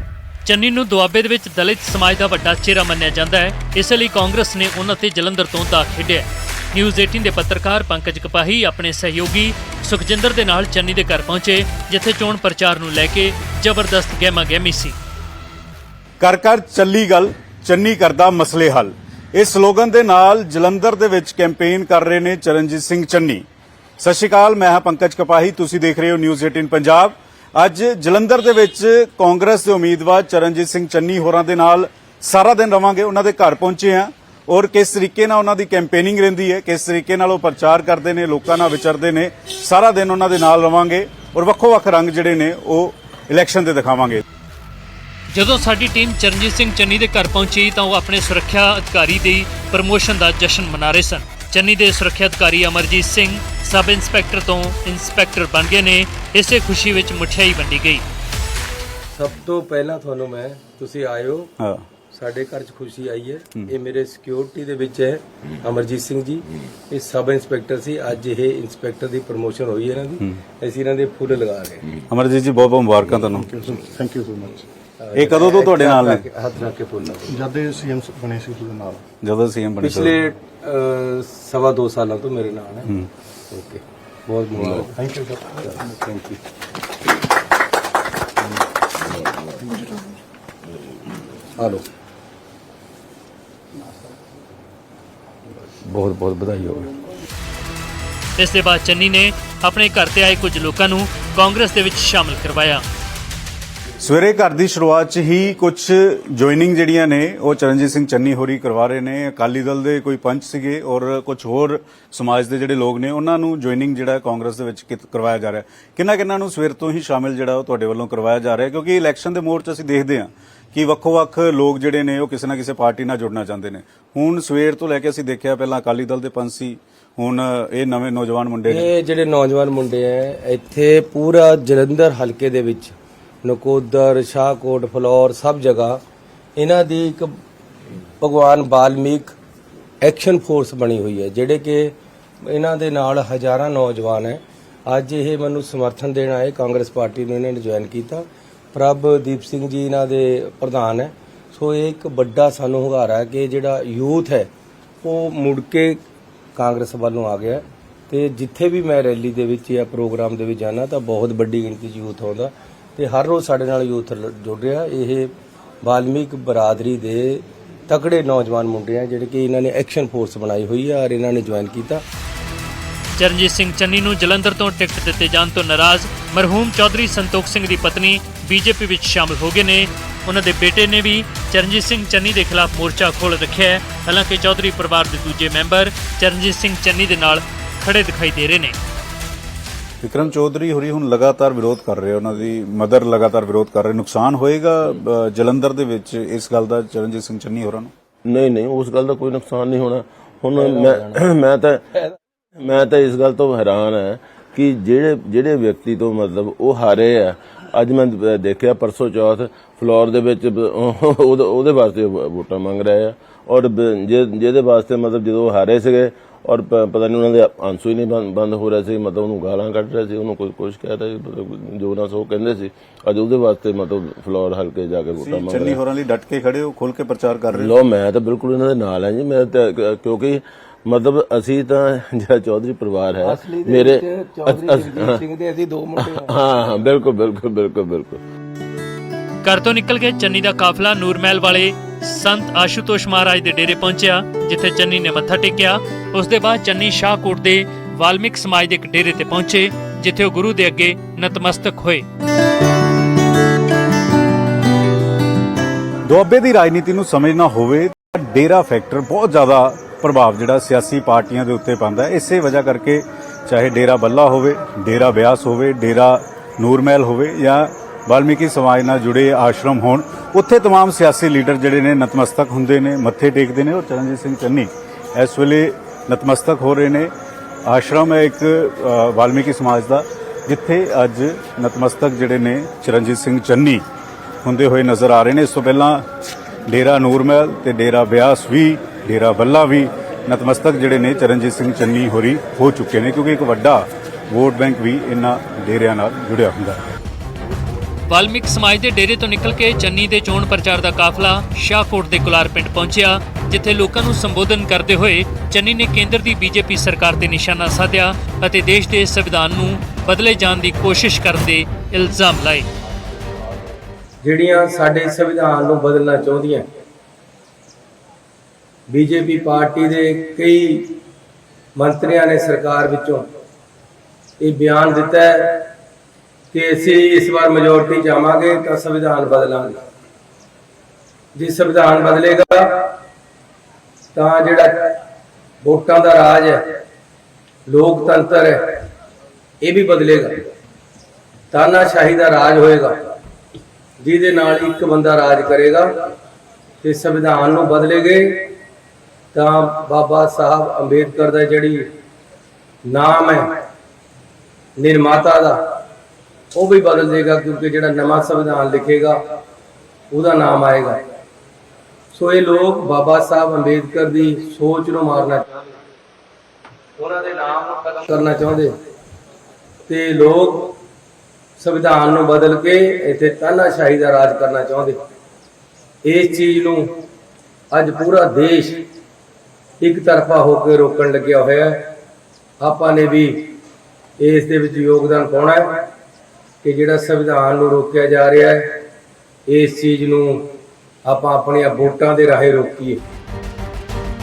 ਚੰਨੀ ਨੂੰ ਦੁਆਬੇ ਦੇ ਵਿੱਚ ਦਲਿਤ ਸਮਾਜ ਦਾ ਵੱਡਾ ਚਿਹਰਾ ਮੰਨਿਆ ਜਾਂਦਾ ਹੈ। ਇਸ ਲਈ ਕਾਂਗਰਸ ਨੇ ਉਹਨਾਂ ਤੇ ਜਲੰਧਰ ਤੋਂ ਦਾ ਖੇਡਿਆ ਨਿਊਜ਼ 18 ਦੇ ਪੱਤਰਕਾਰ ਪੰਕਜ ਕਪਾਹੀ ਆਪਣੇ ਸਹਿਯੋਗੀ ਸੁਖਜਿੰਦਰ ਦੇ ਨਾਲ ਚੰਨੀ ਦੇ ਘਰ ਪਹੁੰਚੇ, ਜਿੱਥੇ ਚੋਣ ਪ੍ਰਚਾਰ ਨੂੰ ਲੈ ਕੇ ਜ਼ਬਰਦਸਤ ਗਹਿਮਾ ਗਹਿਮੀ ਸੀ। ਕਰ ਕਰ ਚੱਲੀ ਗੱਲ, ਚੰਨੀ ਕਰਦਾ ਮਸਲੇ ਹੱਲ। ਇਸ ਸਲੋਗਨ ਦੇ ਨਾਲ ਜਲੰਧਰ ਦੇ ਵਿੱਚ ਕੈਂਪੇਨ ਕਰ ਰਹੇ ਨੇ ਚਰਨਜੀਤ ਸਿੰਘ ਚੰਨੀ। ਸਤਿ ਸ਼੍ਰੀ ਅਕਾਲ, ਮੈਂ ਹਾਂ ਪੰਕਜ ਕਪਾਹੀ, ਤੁਸੀਂ ਦੇਖ ਰਹੇ ਹੋ ਨਿਊਜ਼ 18 ਪੰਜਾਬ। ਅੱਜ ਜਲੰਧਰ ਦੇ ਵਿੱਚ ਕਾਂਗਰਸ ਦੇ ਉਮੀਦਵਾਰ ਚਰਨਜੀਤ ਸਿੰਘ ਚੰਨੀ ਹੋਰਾਂ ਦੇ ਨਾਲ ਸਾਰਾ ਦਿਨ ਰਵਾਂਗੇ, ਉਹਨਾਂ ਦੇ ਘਰ ਪਹੁੰਚੇ ਆ ਔਰ ਕਿਸ ਤਰੀਕੇ ਨਾਲ ਉਹਨਾਂ ਦੀ ਕੈਂਪੇਨਿੰਗ ਰਹਿੰਦੀ ਹੈ, ਕਿਸ ਤਰੀਕੇ ਨਾਲ ਉਹ ਪ੍ਰਚਾਰ ਕਰਦੇ ਨੇ, ਲੋਕਾਂ ਨਾਲ ਵਿਚਰਦੇ ਨੇ, ਸਾਰਾ ਦਿਨ ਉਹਨਾਂ ਦੇ ਨਾਲ ਰਵਾਂਗੇ। ਔਰ ਵੱਖੋ ਵੱਖ ਰੰਗ ਜਿਹੜੇ ਨੇ, ਉਹ ਇਲੈਕਸ਼ਨ ਦੇ ਦਿਖਾਵਾਂਗੇ। ਜਦੋਂ ਸਾਡੀ ਟੀਮ ਚਰਨਜੀਤ ਸਿੰਘ ਚੰਨੀ ਦੇ ਘਰ ਪਹੁੰਚੀ ਤਾਂ ਉਹ ਆਪਣੇ ਸੁਰੱਖਿਆ ਅਧਿਕਾਰੀ ਦੀ ਪ੍ਰਮੋਸ਼ਨ ਦਾ ਜਸ਼ਨ ਮਨਾ ਰਹੇ ਸਨ। ਚੰਨੀ ਦੇ ਸੁਰੱਖਿਆ ਅਧਿਕਾਰੀ ਅਮਰਜੀਤ ਸਿੰਘ ਸਬ ਇੰਸਪੈਕਟਰ ਤੋਂ ਇੰਸਪੈਕਟਰ ਬਣ ਗਏ ਨੇ ਇਸੇ ਖੁਸ਼ੀ ਵਿੱਚ ਮਠਿਆਈ ਵੰਡੀ ਗਈ। ਸਭ ਤੋਂ ਪਹਿਲਾਂ ਤੁਹਾਨੂੰ ਮੈਂ ਤੁਸੀਂ ਆਇਓ। ਹਾਂ। ਸਾਡੇ ਘਰ 'ਚ ਖੁਸ਼ੀ ਆਈ ਹੈ। ਇਹ ਮੇਰੇ ਸਿਕਿਉਰਿਟੀ ਦੇ ਵਿੱਚ ਹੈ ਅਮਰਜੀਤ ਸਿੰਘ ਜੀ। ਇਹ ਸਬ ਇੰਸਪੈਕਟਰ ਸੀ। ਅੱਜ ਇਹ ਇੰਸਪੈਕਟਰ ਦੀ ਪ੍ਰਮੋਸ਼ਨ ਹੋਈ ਹੈ ਇਹਨਾਂ ਦੀ। ਅਸੀਂ ਇਹਨਾਂ ਦੇ ਫੁੱਲ ਲਗਾ ਰਹੇ ਹਾਂ। ਅਮਰਜੀਤ ਜੀ ਬਹੁਤ ਬਹੁਤ ਮੁਬਾਰਕਾਂ ਤੁਹਾਨੂੰ। ਥੈਂਕ ਯੂ ਸੋ ਮਚ ਇਹ ਕਦੋਂ ਤੋਂ ਤੁਹਾਡੇ ਨਾਲ ਨੇ? ਹੱਥ ਰੱਖ ਕੇ- ਲਾਓ ਜਦ ਦੇ ਸੀਐਮ ਬਣੇ ਸੀ ਤੁਹਾਡੇ ਨਾਲ। ਜਦੋਂ ਸੀਐਮ ਬਣੇ ਸੀ। ਪਿਛਲੇ ਅਹ, ਸਵਾ ਦੋ ਸਾਲਾਂ ਤੋਂ ਮੇਰੇ ਨਾਲ ਹੈ। ਓਕੇ। ਬਹੁਤ ਮੁਬਾਰਕ thank you sir thank you. Hello. ਬਹੁਤ ਬਹੁਤ ਵਧਾਈ ਹੋਵੇ ਇਸ ਦੇ ਬਾਅਦ ਚੰਨੀ ਨੇ ਆਪਣੇ ਘਰ ਤੇ ਆਏ ਕੁਝ ਲੋਕਾਂ ਨੂੰ ਕਾਂਗਰਸ ਦੇ ਵਿੱਚ ਸ਼ਾਮਲ ਕਰਵਾਇਆ। ਸਵੇਰੇ ਘਰ ਦੀ ਸ਼ੁਰੂਆਤ 'ਚ ਹੀ ਕੁਝ ਜੁਆਇਨਿੰਗ ਜਿਹੜੀਆਂ ਨੇ, ਉਹ ਚਰਨਜੀਤ ਸਿੰਘ ਚੰਨੀ ਹੋਰੀ ਕਰਵਾ ਰਹੇ ਨੇ। ਅਕਾਲੀ ਦਲ ਦੇ ਕੋਈ ਪੰਚ ਸੀਗੇ ਔਰ ਕੁਝ ਹੋਰ ਸਮਾਜ ਦੇ ਜਿਹੜੇ ਲੋਕ ਨੇ, ਉਹਨਾਂ ਨੂੰ ਜੁਆਇਨਿੰਗ ਜਿਹੜਾ ਕਾਂਗਰਸ ਦੇ ਵਿੱਚ ਕਰਵਾਇਆ ਜਾ ਰਿਹਾ। ਕਿੰਨਾ ਕਿੰਨਾ ਨੂੰ ਸਵੇਰ ਤੋਂ ਹੀ ਸ਼ਾਮਿਲ ਜਿਹੜਾ ਉਹ ਤੁਹਾਡੇ ਵੱਲੋਂ ਕਰਵਾਇਆ ਜਾ ਰਿਹਾ? ਕਿਉਂਕਿ ਇਲੈਕਸ਼ਨ ਦੇ ਮੋੜ 'ਚ ਅਸੀਂ ਦੇਖਦੇ ਹਾਂ ਕਿ ਵੱਖੋ-ਵੱਖ ਲੋਕ ਜਿਹੜੇ ਨੇ, ਉਹ ਕਿਸੇ ਨਾ ਕਿਸੇ ਪਾਰਟੀ ਨਾਲ ਜੁੜਨਾ ਚਾਹੁੰਦੇ ਨੇ। ਹੁਣ ਸਵੇਰ ਤੋਂ ਲੈ ਕੇ ਅਸੀਂ ਦੇਖਿਆ ਪਹਿਲਾਂ ਅਕਾਲੀ ਦਲ ਦੇ ਪੰਚ ਸੀ, ਹੁਣ ਇਹ ਨਵੇਂ ਨੌਜਵਾਨ ਮੁੰਡੇ ਨੇ। ਇਹ ਜਿਹੜੇ ਨੌਜਵਾਨ ਮੁੰਡੇ ਐ, ਇੱਥੇ ਪੂਰਾ ਜਲੰਧਰ ਹਲਕੇ ਦੇ ਵਿੱਚ ਨਕੋਦਰ, ਸ਼ਾਹਕੋਟ, ਫਲੋਰ ਸਭ ਜਗ੍ਹਾ ਇਹਨਾਂ ਦੀ ਇੱਕ ਭਗਵਾਨ ਬਾਲਮੀਕ ਐਕਸ਼ਨ ਫੋਰਸ ਬਣੀ ਹੋਈ ਹੈ, ਜਿਹੜੇ ਕਿ ਇਹਨਾਂ ਦੇ ਨਾਲ ਹਜ਼ਾਰਾਂ ਨੌਜਵਾਨ ਹੈ। ਅੱਜ ਇਹ ਮੈਨੂੰ ਸਮਰਥਨ ਦੇਣ ਆਏ, ਕਾਂਗਰਸ ਪਾਰਟੀ ਨੂੰ ਇਹਨਾਂ ਨੇ ਜੁਆਇਨ ਕੀਤਾ। ਪ੍ਰਭਦੀਪ ਸਿੰਘ ਜੀ ਇਹਨਾਂ ਦੇ ਪ੍ਰਧਾਨ ਹੈ। ਸੋ ਇਹ ਇੱਕ ਵੱਡਾ ਸਾਨੂੰ ਹੁੰਗਾਰਾ ਕਿ ਜਿਹੜਾ ਯੂਥ ਹੈ, ਉਹ ਮੁੜ ਕੇ ਕਾਂਗਰਸ ਵੱਲੋਂ ਆ ਗਿਆ। ਤੇ ਜਿੱਥੇ ਵੀ ਮੈਂ ਰੈਲੀ ਦੇ ਵਿੱਚ ਜਾਂ ਪ੍ਰੋਗਰਾਮ ਦੇ ਵਿੱਚ ਜਾਣਾ ਤਾਂ ਬਹੁਤ ਵੱਡੀ ਗਿਣਤੀ 'ਚ ਯੂਥ ਆਉਂਦਾ। ਤੇ ਹਰ ਰੋਜ਼ ਸਾਡੇ ਨਾਲ ਯੂਥ ਜੁੜ ਰਿਹਾ। ਇਹ ਵਾਲਮੀਕ ਬਰਾਦਰੀ ਦੇ ਤਕੜੇ ਨੌਜਵਾਨ ਮੁੰਡੇ ਆ, ਜਿਹੜੇ ਕਿ ਇਹਨਾਂ ਨੇ ਐਕਸ਼ਨ ਫੋਰਸ ਬਣਾਈ ਹੋਈ ਹੈ ਔਰ ਇਹਨਾਂ ਨੇ ਜੁਆਇਨ ਕੀਤਾ। ਚਰਨਜੀਤ ਸਿੰਘ ਚੰਨੀ ਨੂੰ ਜਲੰਧਰ ਤੋਂ ਟਿਕਟ ਦਿੱਤੇ ਜਾਣ ਤੋਂ ਨਾਰਾਜ਼ ਮਰਹੂਮ ਚੌਧਰੀ ਸੰਤੋਖ ਸਿੰਘ ਦੀ ਪਤਨੀ ਬੀਜੇਪੀ ਵਿੱਚ ਸ਼ਾਮਲ ਹੋ ਗਏ ਨੇ। ਉਹਨਾਂ ਦੇ ਬੇਟੇ ਨੇ ਵੀ ਚਰਨਜੀਤ ਸਿੰਘ ਚੰਨੀ ਦੇ ਖਿਲਾਫ ਮੋਰਚਾ ਖੋਲ ਰੱਖਿਆ ਹੈ। ਹਾਲਾਂਕਿ ਚੌਧਰੀ ਪਰਿਵਾਰ ਦੇ ਦੂਜੇ ਮੈਂਬਰ ਚਰਨਜੀਤ ਸਿੰਘ ਚੰਨੀ ਦੇ ਨਾਲ ਖੜੇ ਦਿਖਾਈ ਦੇ ਰਹੇ ਨੇ। ਵਿਕਰਮ ਚੌਧਰੀ ਹੋਰੀ ਹੁਣ ਲਗਾਤਾਰ ਵਿਰੋਧ ਕਰ ਰਹੇ ਉਹਨਾਂ ਦੀ ਮਦਰ ਲਗਾਤਾਰ ਵਿਰੋਧ ਕਰ ਰਹੇ ਨੁਕਸਾਨ ਹੋਏਗਾ ਜਲੰਧਰ ਦੇ ਵਿੱਚ ਇਸ ਗੱਲ ਦਾ ਚਰਨਜੀਤ ਸਿੰਘ ਚੰਨੀ ਹੋਰਾਂ ਨੂੰ? ਨਹੀਂ ਨਹੀਂ ਉਸ ਗੱਲ ਦਾ ਕੋਈ ਨੁਕਸਾਨ ਨਹੀਂ ਹੋਣਾ। ਹੁਣ ਮੈਂ ਮੈਂ ਤਾਂ ਮੈਂ ਤਾਂ ਇਸ ਗੱਲ ਤੋਂ ਹੈਰਾਨ ਹੈ ਕਿ ਜਿਹੜੇ ਜਿਹੜੇ ਵਿਅਕਤੀ ਤੋਂ ਮਤਲਬ ਉਹ ਹਾਰੇ ਆ ਅੱਜ ਮੈਂ ਦੇਖਿਆ ਪਰਸੋਂ ਚੌਥ ਫਲੋਰ ਦੇ ਵਿੱਚ ਉਹਦੇ ਵਾਸਤੇ ਵੋਟਾਂ ਮੰਗ ਰਹੇ ਆ। ਔਰ ਜਿਹਦੇ ਵਾਸਤੇ ਮਤਲਬ ਜਦੋਂ ਹਾਰੇ ਸੀਗੇ ਔਰ ਪਤਾ ਨਹੀਂ ਉਹਨਾਂ ਦੇ ਆਂਸੂ ਹੀ ਨਹੀਂ ਬੰਦ- ਹੋ ਰਹੇ ਸੀ ਮਤਲਬ ਉਹਨੂੰ ਗਾਲਾਂ ਕੱਢ ਰਹੇ ਸੀ ਉਹਨੂੰ ਕੋਈ ਕੁਝ ਕਹਿ ਰਿਹਾ ਸੀ ਜੋ ਨਾ ਸੋ ਕਹਿੰਦੇ ਸੀ। ਅੱਜ ਉਹਦੇ ਵਾਸਤੇ ਮਤਲਬ ਫਲੋਰ ਹਲਕੇ ਜਾ ਕੇ ਵੋਟਾਂ ਮੰਗ ਰਹੇ। ਚੰਨੀ ਹੋਰਾਂ ਲਈ ਡਟ ਕੇ ਖੜੇ ਹੋ ਖੁੱਲ ਕੇ ਪ੍ਰਚਾਰ ਕਰ ਰਹੇ ਲੋ ਮੈਂ ਤਾਂ ਬਿਲਕੁਲ ਇਹਨਾਂ ਦੇ ਨਾਲ ਹਾਂ ਜੀ ਮੈਂ ਕਿਉਂਕਿ ਮਤਲਬ ਅਸੀਂ ਤਾਂ ਜਿਹੜਾ ਚੌਧਰੀ ਪਰਿਵਾਰ ਹੈ ਮੇਰੇ ਚੌਧਰੀ ਸਿੰਘ ਦੇ ਅਸੀਂ ਦੋ ਮੁੰਡੇ ਹਾਂ ਹਾਂ ਬਿਲਕੁਲ ਬਿਲਕੁਲ ਬਿਲਕੁਲ ਬਿਲਕੁਲ। ਘਰ ਤੋਂ ਨਿਕਲ ਕੇ ਚੰਨੀ ਦਾ ਕਾਫਲਾ ਨੂਰਮਹਿਲ ਵਾਲੇ ਸੰਤ ਆਸ਼ੂਤੋਸ਼ ਮਹਾਰਾਜ ਦੇ ਡੇਰੇ ਪਹੁੰਚਿਆ, ਜਿੱਥੇ ਚੰਨੀ ਨੇ ਮੱਥਾ ਟੇਕਿਆ। ਉਸ ਦੇ ਬਾਅਦ ਚੰਨੀ ਸ਼ਾਹਕੋਟ ਦੇ ਵਾਲਮੀਕ ਸਮਾਜ ਦੇ ਇੱਕ ਡੇਰੇ ਤੇ ਪਹੁੰਚੇ, ਜਿੱਥੇ ਉਹ ਗੁਰੂ ਦੇ ਅੱਗੇ ਨਤਮਸਤਕ ਹੋਏ। ਦੁਆਬੇ ਦੀ ਰਾਜਨੀਤੀ ਨੂੰ ਸਮਝਣਾ ਹੋਵੇ, ਤਾਂ ਡੇਰਾ ਫੈਕਟਰ ਬਹੁਤ ਜ਼ਿਆਦਾ ਪ੍ਰਭਾਵ ਜਿਹੜਾ ਸਿਆਸੀ ਪਾਰਟੀਆਂ ਦੇ ਉੱਤੇ ਪਾਉਂਦਾ ਹੈ। ਇਸੇ ਵਜ੍ਹਾ ਕਰਕੇ ਚਾਹੇ ਡੇਰਾ ਬੱਲਾ ਹੋਵੇ, ਡੇਰਾ ਬਿਆਸ ਹੋਵੇ, ਡੇਰਾ ਨੂਰਮਹਿਲ ਹੋਵੇ ਜਾਂ ਵਾਲਮੀਕੀ ਸਮਾਜ ਨਾਲ ਜੁੜੇ ਆਸ਼ਰਮ ਹੋਣ ਉੱਥੇ तमाम ਸਿਆਸੀ ਲੀਡਰ ਜਿਹੜੇ ਨੇ ਨਤਮਸਤਕ ਹੁੰਦੇ ਨੇ ਮੱਥੇ ਟੇਕਦੇ ਨੇ ਔਰ ਚਰਨਜੀਤ ਸਿੰਘ ਚੰਨੀ ਇਸ ਵੇਲੇ ਨਤਮਸਤਕ ਹੋ ਰਹੇ ਨੇ ਆਸ਼ਰਮ ਹੈ ਇੱਕ ਅ, ਵਾਲਮੀਕੀ ਸਮਾਜ ਦਾ ਜਿੱਥੇ ਅੱਜ ਨਤਮਸਤਕ ਜਿਹੜੇ ਨੇ ਚਰਨਜੀਤ ਸਿੰਘ ਚੰਨੀ ਹੁੰਦੇ ਹੋਏ ਨਜ਼ਰ ਆ ਰਹੇ ਨੇ ਇਸ ਤੋਂ ਪਹਿਲਾਂ ਡੇਰਾ ਨੂਰਮਹਿਲ ਤੇ ਡੇਰਾ ਬਿਆਸ ਵੀ ਡੇਰਾ ਬੱਲਾ ਵੀ ਨਤਮਸਤਕ ਜਿਹੜੇ ਨੇ ਚਰਨਜੀਤ ਸਿੰਘ ਚੰਨੀ ਹੋਰੀ ਹੋ ਚੁੱਕੇ ਨੇ ਕਿਉਂਕਿ ਇੱਕ ਵੱਡਾ ਵੋਟ ਬੈਂਕ ਵੀ ਇਹਨਾਂ ਡੇਰਿਆਂ ਨਾਲ ਜੁੜਿਆ ਹੁੰਦਾ ਹੈ ਵਾਲਮੀਕ ਸਮਾਜ ਦੇ ਡੇਰੇ ਤੋਂ ਨਿਕਲ ਕੇ ਚੰਨੀ ਦੇ ਚੋਣ ਪ੍ਰਚਾਰ ਦਾ ਕਾਫਲਾ ਸ਼ਾਹਕੋਟ ਦੇ ਕੁਲਾਰ ਪਿੰਡ ਪਹੁੰਚਿਆ, ਜਿੱਥੇ ਲੋਕਾਂ ਨੂੰ ਸੰਬੋਧਨ ਕਰਦੇ ਹੋਏ ਚੰਨੀ ਨੇ ਕੇਂਦਰ ਦੀ ਬੀਜੇਪੀ ਸਰਕਾਰ ਤੇ ਨਿਸ਼ਾਨਾ ਸਾਧਿਆ ਅਤੇ ਦੇਸ਼ ਦੇ ਸੰਵਿਧਾਨ ਨੂੰ ਬਦਲੇ ਜਾਣ ਦੀ ਕੋਸ਼ਿਸ਼ ਕਰਨ ਦੇ ਇਲਜ਼ਾਮ ਲਾਏ। ਜਿਹੜੀਆਂ ਸਾਡੇ ਸੰਵਿਧਾਨ ਨੂੰ ਬਦਲਣਾ ਚਾਹੁੰਦੀਆਂ, ਬੀਜੇਪੀ ਪਾਰਟੀ ਦੇ ਕਈ ਮੰਤਰੀਆਂ ਨੇ ਸਰਕਾਰ ਵਿੱਚੋਂ ਇਹ ਬਿਆਨ ਦਿੱਤਾ ਹੈ ਕਿ ਅਸੀਂ ਇਸ ਵਾਰ ਮੈਜੋਰਟੀ ਜਾਵਾਂਗੇ ਤਾਂ ਸੰਵਿਧਾਨ ਬਦਲਾਂਗੇ। ਜੇ ਸੰਵਿਧਾਨ ਬਦਲੇਗਾ, ਤਾਂ ਜਿਹੜਾ ਵੋਟਾਂ ਦਾ ਰਾਜ ਹੈ, ਲੋਕਤੰਤਰ ਹੈ, ਇਹ ਵੀ ਬਦਲੇਗਾ। ਤਾਨਾਸ਼ਾਹੀ ਦਾ ਰਾਜ ਹੋਏਗਾ, ਜਿਹਦੇ ਨਾਲ ਇੱਕ ਬੰਦਾ ਰਾਜ ਕਰੇਗਾ ਤੇ ਸੰਵਿਧਾਨ ਨੂੰ ਬਦਲੇਗੇ, ਤਾਂ ਬਾਬਾ ਸਾਹਿਬ ਅੰਬੇਦਕਰ ਦਾ ਜਿਹੜੀ ਨਾਮ ਹੈ, ਨਿਰਮਾਤਾ ਦਾ ਉਹ ਵੀ ਬਦਲ ਦੇਗਾ ਕਿਉਂਕਿ ਜਿਹੜਾ ਨਵਾਂ ਸੰਵਿਧਾਨ ਲਿਖੇਗਾ, ਉਹਦਾ ਨਾਮ ਆਏਗਾ। ਸੋ ਇਹ ਲੋਕ ਬਾਬਾ ਸਾਹਿਬ ਅੰਬੇਦਕਰ ਦੀ ਸੋਚ ਨੂੰ ਮਾਰਨਾ ਚਾਹੁੰਦੇ ਉਹਨਾਂ ਦੇ ਨਾਮ ਨੂੰ ਖਤਮ ਕਰਨਾ ਚਾਹੁੰਦੇ ਤੇ ਲੋਕ ਸੰਵਿਧਾਨ ਨੂੰ ਬਦਲ ਕੇ ਇੱਥੇ ਤਾਨਾਸ਼ਾਹੀ ਦਾ ਰਾਜ ਕਰਨਾ ਚਾਹੁੰਦੇ ਇਸ ਚੀਜ਼ ਨੂੰ ਅੱਜ ਪੂਰਾ ਦੇਸ਼ ਇੱਕ ਤਰਫਾ ਹੋ ਕੇ ਰੋਕਣ ਲੱਗਿਆ ਹੋਇਆ ਹੈ। ਆਪਾਂ ਨੇ ਵੀ ਇਸ ਦੇ ਵਿੱਚ ਯੋਗਦਾਨ ਪਾਉਣਾ ਹੈ। ਕਿ ਜਿਹੜਾ ਸੰਵਿਧਾਨ ਨੂੰ ਰੋਕਿਆ ਜਾ ਰਿਹਾ ਹੈ ਇਸ ਚੀਜ਼ ਨੂੰ ਆਪਾਂ ਆਪਣੀਆਂ ਵੋਟਾਂ ਦੇ ਰਾਹੀਂ ਰੋਕੀਏ।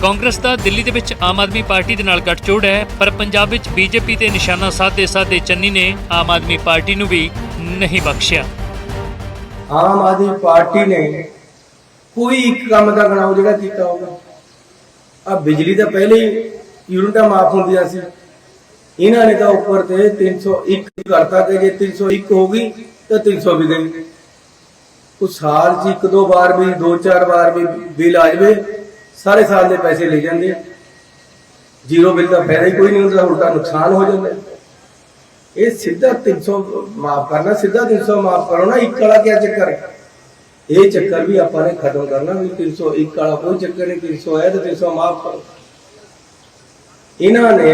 ਕਾਂਗਰਸ ਦਾ ਦਿੱਲੀ ਦੇ ਵਿੱਚ ਆਮ ਆਦਮੀ ਪਾਰਟੀ ਦੇ ਨਾਲ ਗੱਠਜੋੜ ਹੈ ਪਰ ਪੰਜਾਬ ਵਿੱਚ ਬੀਜੇਪੀ ਤੇ ਨਿਸ਼ਾਨਾ ਸਾਧਦੇ ਸਾਧਦੇ ਚੰਨੀ ਨੇ ਆਮ ਆਦਮੀ ਪਾਰਟੀ ਨੂੰ ਵੀ ਨਹੀਂ ਬਖਸ਼ਿਆ। ਆਮ ਆਦਮੀ ਪਾਰਟੀ ਨੇ ਕੋਈ ਇੱਕ ਕੰਮ ਦਾ ਗਣਾਓ ਜਿਹੜਾ ਕੀਤਾ ਹੋਗਾ ਆ ਬਿਜਲੀ ਤਾਂ ਪਹਿਲੇ ਹੀ ਯੂਨਿਟਾਂ ਮਾਫ ਹੁੰਦੀਆਂ ਸੀ। ਇਹਨਾਂ ਨੇ ਤਾਂ ਉੱਪਰ ਤੇ 301 ਕਰਤਾ ਕਿ ਜੇ 301 ਹੋ ਗਈ ਤਾਂ 300 ਵੀ ਗਈ। ਉਹ ਸਾਲ 'ਚ ਇੱਕ ਦੋ ਵਾਰ ਵੀ, ਦੋ ਚਾਰ ਵਾਰ ਵੀ ਬਿੱਲ ਆ ਜਾਵੇ, ਸਾਰੇ ਸਾਲ ਦੇ ਪੈਸੇ ਲੈ ਜਾਂਦੇ ਆ। ਜ਼ੀਰੋ ਬਿੱਲ ਦਾ ਫਾਇਦਾ ਹੀ ਕੋਈ ਨਹੀਂ ਹੁੰਦਾ, ਉਲਟਾ ਨੁਕਸਾਨ ਹੋ ਜਾਂਦਾ। ਇਹ ਸਿੱਧਾ 300 ਮਾਫ ਕਰਨਾ, ਸਿੱਧਾ 300 ਮਾਫ ਕਰੋ ਨਾ ਇੱਕ ਵਾਲਾ ਕਿਆ ਚੱਕਰ? ਹੈ ਇਹ ਚੱਕਰ ਵੀ ਆਪਾਂ ਨੇ ਖਤਮ ਕਰਨਾ ਵੀ 301 ਵਾਲਾ ਕੋਈ ਚੱਕਰ ਨਹੀਂ 300 ਹੈ ਤੇ 300 ਮਾਫ ਕਰੋ। ਇਹਨਾਂ ਨੇ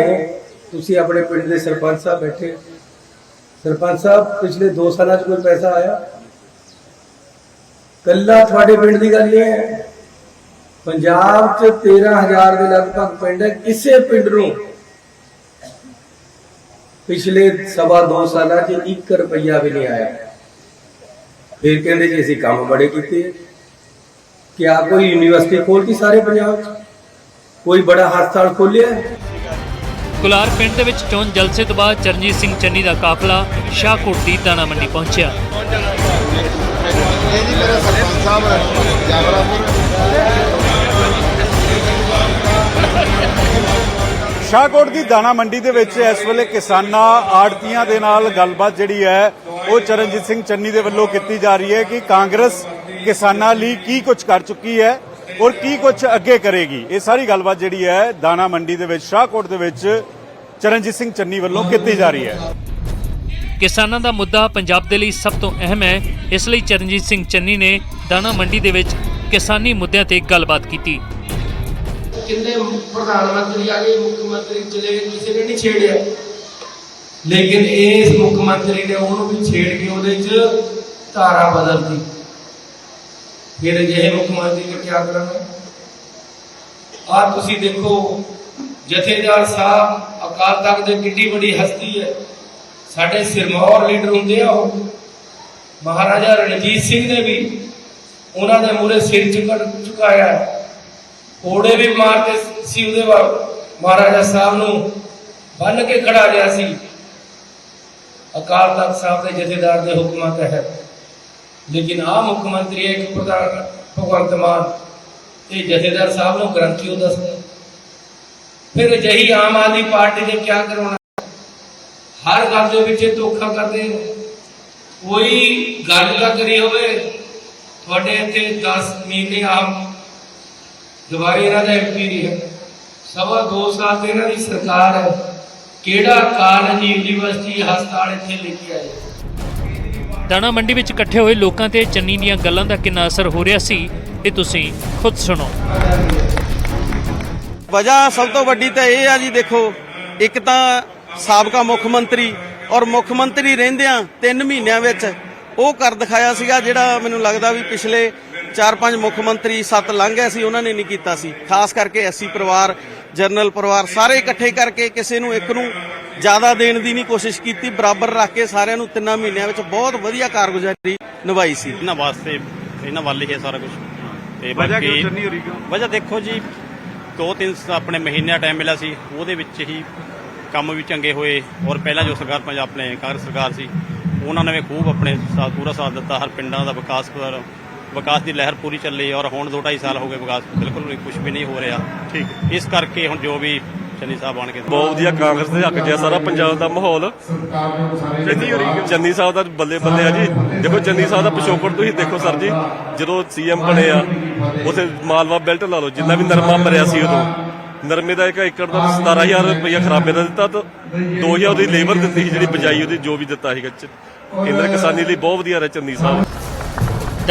ਤੁਸੀਂ ਆਪਣੇ ਪਿੰਡ ਦੇ ਸਰਪੰਚ ਸਾਹਿਬ ਬੈਠੇ। ਸਰਪੰਚ ਸਾਹਿਬ, ਪਿਛਲੇ 2 ਸਾਲਾਂ 'ਚ ਕੋਈ ਪੈਸਾ ਆਇਆ? ਕੱਲਾ ਤੁਹਾਡੇ ਪਿੰਡ ਦੀ ਗੱਲ ਇਹ ਹੈ, ਪੰਜਾਬ 'ਚ 13000 ਦੇ ਲਗਭਗ ਪਿੰਡ ਹੈ, ਕਿਸੇ ਪਿੰਡ ਨੂੰ ਪਿਛਲੇ ਸਵਾ 2 ਸਾਲਾਂ 'ਚ 1 ਰੁਪਈਆ ਵੀ ਨਹੀਂ ਆਇਆ। ਫਿਰ ਕਹਿੰਦੇ ਜੀ ਅਸੀਂ ਕੰਮ ਬੜੇ ਕੀਤੇ। ਕਿਆ ਕੋਈ ਯੂਨੀਵਰਸਿਟੀ ਖੋਲਤੀ ਸਾਰੇ ਪੰਜਾਬ 'ਚ? ਕੋਈ ਬੜਾ ਹਸਪਤਾਲ ਖੋਲਿਆ? ਕੁਲਾਰ ਪਿੰਡ ਦੇ ਵਿੱਚ ਚੋਣ ਜਲਸੇ ਤੋਂ ਬਾਅਦ ਚਰਨਜੀਤ ਸਿੰਘ ਚੰਨੀ ਦਾ ਕਾਫਲਾ ਸ਼ਾਹਕੋਟ ਦੀ ਦਾਣਾ ਮੰਡੀ ਪਹੁੰਚਿਆ। ਇਹ ਜੀ ਮੇਰੇ ਸਰਪੰਚ ਸਾਹਿਬ ਜਾਗਰਾਪੁਰ ਸ਼ਾਹਕੋਟ ਦੀ ਦਾਣਾ ਮੰਡੀ ਦੇ ਵਿੱਚ ਇਸ ਵੇਲੇ ਕਿਸਾਨਾਂ ਆੜਤੀਆਂ ਦੇ ਨਾਲ ਗੱਲਬਾਤ ਜਿਹੜੀ ਹੈ ਉਹ ਚਰਨਜੀਤ ਸਿੰਘ ਚੰਨੀ ਦੇ ਵੱਲੋਂ ਕੀਤੀ ਜਾ ਰਹੀ ਹੈ ਕਿ ਕਾਂਗਰਸ ਕਿਸਾਨਾਂ ਲਈ ਕੀ ਕੁਝ ਕਰ ਚੁੱਕੀ ਹੈ। ਔਰ ਕੀ ਕੁਝ ਅੱਗੇ ਕਰੇਗੀ? ਇਹ ਸਾਰੀ ਗੱਲਬਾਤ ਜਿਹੜੀ ਹੈ ਦਾਣਾ ਮੰਡੀ ਦੇ ਵਿੱਚ ਸ਼ਾਹਕੋਟ ਦੇ ਵਿੱਚ ਚਰਨਜੀਤ ਸਿੰਘ ਚੰਨੀ ਵੱਲੋਂ ਕੀਤੀ ਜਾ ਰਹੀ ਹੈ। ਕਿਸਾਨਾਂ ਦਾ ਮੁੱਦਾ ਪੰਜਾਬ ਦੇ ਲਈ ਸਭ ਤੋਂ ਅਹਿਮ ਹੈ। ਇਸ ਲਈ ਚਰਨਜੀਤ ਸਿੰਘ ਚੰਨੀ ਨੇ ਦਾਣਾ ਮੰਡੀ ਦੇ ਵਿੱਚ ਕਿਸਾਨੀ ਮੁੱਦਿਆਂ ਤੇ ਗੱਲਬਾਤ ਕੀਤੀ। ਕਿੰਨੇ ਪ੍ਰਧਾਨ ਮੰਤਰੀ ਆ ਗਏ ਮੁੱਖ ਮੰਤਰੀ ਚਲੇ ਗਏ ਕਿਸੇ ਨੇ ਨਹੀਂ ਛੇੜਿਆ। ਲੇਕਿਨ ਇਸ ਮੁੱਖ ਮੰਤਰੀ ਨੇ ਉਹਨੂੰ ਵੀ ਛੇੜ ਕੇ ਉਹਦੇ 'ਚ ਧਾਰਾ ਬਦਲਤੀ। ਫਿਰ ਅਜਿਹੇ ਮੁੱਖ ਮੰਤਰੀ ਨੇ ਕੀ ਕਰਨਾ। ਆ ਤੁਸੀਂ ਦੇਖੋ, ਜਥੇਦਾਰ ਸਾਹਿਬ ਅਕਾਲ ਤਖਤ ਦੇ ਕਿੰਨੀ ਵੱਡੀ ਹਸਤੀ ਹੈ। ਸਾਡੇ ਸਿਰਮੌਰ ਲੀਡਰ ਹੁੰਦੇ ਆ ਉਹ। ਮਹਾਰਾਜਾ ਰਣਜੀਤ ਸਿੰਘ ਨੇ ਵੀ ਉਹਨਾਂ ਦੇ ਮੂਹਰੇ ਸਿਰ ਝੁਕਾ ਝੁਕਾਇਆ ਹੈ। ਕੋੜੇ ਵੀ ਮਾਰਦੇ ਸੀ ਉਹਦੇ ਵੱਲ। ਮਹਾਰਾਜਾ ਸਾਹਿਬ ਨੂੰ ਬੰਨ ਕੇ ਖੜਾ ਰਿਹਾ ਸੀ। ਅਕਾਲ ਤਖਤ ਸਾਹਿਬ ਦੇ ਜਥੇਦਾਰ ਦੇ ਹੁਕਮਾਂ ਤਹਿਤ। ਲੇਕਿਨ ਆ ਮੁੱਖ ਮੰਤਰੀ ਹੈ ਇੱਕ ਪ੍ਰਧਾਨ ਭਗਵੰਤ ਮਾਨ। ਇਹ ਜਥੇਦਾਰ ਸਾਹਿਬ ਨੂੰ ਗ੍ਰੰਥੀਓ ਦੱਸਦਾ ਫਿਰ ਅਜਿਹੀ ਆਮ ਆਦਮੀ ਪਾਰਟੀ ਨੇ ਕੀ ਕਰਾਉਣਾ? ਹਰ ਗੱਲ ਦੇ ਵਿੱਚ ਧੋਖਾ ਕਰਦੇ ਕੋਈ ਗੱਲ ਨਾ ਕਰੀ ਹੋਵੇ, ਤੁਹਾਡੇ ਇੱਥੇ 10 ਮਹੀਨੇ ਆਮ ਦੁਬਾਰੇ ਇਹਨਾਂ ਦਾ ਐਮਪੀ ਰਿਹਾ ਸਵਾ 2 ਸਾਲ ਤੇ ਇਹਨਾਂ ਦੀ ਸਰਕਾਰ ਹੈ। ਕਿਹੜਾ ਕਾਲਜ, ਯੂਨੀਵਰਸਿਟੀ, ਹਸਪਤਾਲ ਇੱਥੇ ਲੈ ਕੇ ਆਏ? ਦਾਣਾ ਮੰਡੀ ਵਿੱਚ ਇਕੱਠੇ ਹੋਏ ਲੋਕਾਂ ਤੇ ਚੰਨੀ ਦੀਆਂ ਗੱਲਾਂ ਦਾ ਕਿੰਨਾ ਅਸਰ ਹੋ ਰਿਹਾ ਸੀ, ਇਹ ਤੁਸੀਂ ਖੁਦ ਸੁਣੋ। ਵਜ੍ਹਾ ਸਭ ਤੋਂ ਵੱਡੀ ਤਾਂ ਇਹ ਆ ਜੀ ਦੇਖੋ, ਇੱਕ ਤਾਂ ਸਾਬਕਾ ਮੁੱਖ ਮੰਤਰੀ ਔਰ ਮੁੱਖ ਮੰਤਰੀ ਰਹਿੰਦਿਆਂ 3 ਮਹੀਨਿਆਂ ਵਿੱਚ ਉਹ ਕਰ ਦਿਖਾਇਆ ਸੀਗਾ ਜਿਹੜਾ ਮੈਨੂੰ ਲੱਗਦਾ ਵੀ ਪਿਛਲੇ 4-5 ਮੁੱਖ ਮੰਤਰੀ ਸੱਤ ਲੰਘ ਗਏ ਸੀ, ਉਹਨਾਂ ਨੇ ਨਹੀਂ ਕੀਤਾ ਸੀ। ਖਾਸ ਕਰਕੇ ਐਸੀ ਪਰਿਵਾਰ ਜਨਰਲ ਪਰਿਵਾਰ ਸਾਰੇ ਇਕੱਠੇ ਕਰਕੇ ਕਿਸੇ ਨੂੰ ਇੱਕ ਨੂੰ ਜ਼ਿਆਦਾ ਦੇਣ ਦੀ ਨਹੀਂ ਕੋਸ਼ਿਸ਼ ਕੀਤੀ ਬਰਾਬਰ ਰੱਖ ਕੇ ਸਾਰਿਆਂ ਨੂੰ ਤਿੰਨਾਂ ਮਹੀਨਿਆਂ ਵਿੱਚ ਬਹੁਤ ਵਧੀਆ ਕਾਰਗੁਜ਼ਾਰੀ ਨਿਭਾਈ ਸੀ। ਇਹਨਾਂ ਵਾਸਤੇ ਇਹਨਾਂ ਵੱਲ ਹੀ ਹੈ ਸਾਰਾ ਕੁਝ ਤੇ ਬਾਕੀ ਵਜ੍ਹਾ ਦੇਖੋ ਜੀ ਦੋ ਤਿੰਨ ਆਪਣੇ ਮਹੀਨਿਆਂ ਟਾਈਮ ਮਿਲਿਆ ਸੀ ਉਹਦੇ ਵਿੱਚ ਹੀ ਕੰਮ ਵੀ ਚੰਗੇ ਹੋਏ ਔਰ ਪਹਿਲਾਂ ਜੋ ਸਰਕਾਰ ਪੰਜਾਬ ਆਪਣੇ ਕਾਂਗਰਸ ਸਰਕਾਰ ਸੀ ਉਹਨਾਂ ਨੇ ਵੀ ਖੂਬ ਆਪਣੇ ਸਾਥ ਪੂਰਾ ਸਾਥ ਦਿੱਤਾ ਹਰ ਪਿੰਡਾਂ ਦਾ ਵਿਕਾਸ ਕਰ ਵਿਕਾਸ ਦੀ ਲਹਿਰ ਪੂਰੀ ਚੱਲੀ ਔਰ ਹੁਣ 2.5 ਸਾਲ ਹੋ ਗਏ ਵਿਕਾਸ ਬਿਲਕੁਲ ਵੀ ਕੁਝ ਵੀ ਨਹੀਂ ਹੋ ਰਿਹਾ। ਠੀਕ ਇਸ ਕਰਕੇ ਹੁਣ ਜੋ ਵੀ ਚੰਨੀ ਸਾਹਿਬ ਬਣ ਕੇ ਬਹੁਤ ਵਧੀਆ ਕਾਂਗਰਸ ਦੇ ਹੱਕ 'ਚ ਆ ਸਾਰਾ ਪੰਜਾਬ ਦਾ ਮਾਹੌਲ। ਚੰਨੀ ਸਾਹਿਬ ਦਾ ਬੱਲੇ ਬੱਲੇ ਆ ਜੀ। ਦੇਖੋ ਚੰਨੀ ਸਾਹਿਬ ਦਾ ਪਿਛੋਕੜ ਤੁਸੀਂ ਦੇਖੋ ਸਰ ਜੀ ਜਦੋਂ ਸੀਐਮ ਬਣੇ ਆ ਉਥੇ ਮਾਲਵਾ ਬੈਲਟ ਲਾ ਲਓ ਜਿੰਨਾ ਵੀ ਨਰਮਾ ਮਰਿਆ ਸੀ ਉਦੋਂ। ਨਰਮੇ ਦਾ ਇੱਕ ਏਕੜ ਦਾ 17000 ਰੁਪਇਆ ਖਰਾਬੇ ਦਾ ਦਿੱਤਾ ਤਾਂ 2000 ਉਹਦੀ ਲੇਬਰ ਦਿੱਤੀ ਸੀ ਜਿਹੜੀ ਬਜਾਈ ਉਹਦੀ ਜੋ ਵੀ ਦਿੱਤਾ ਸੀਗਾ ਚ ਕੇਂਦਰ ਕਿਸਾਨੀ ਲਈ ਬਹੁਤ ਵਧੀਆ ਰਿਹਾ ਚੰਨੀ ਸਾਹਿਬ।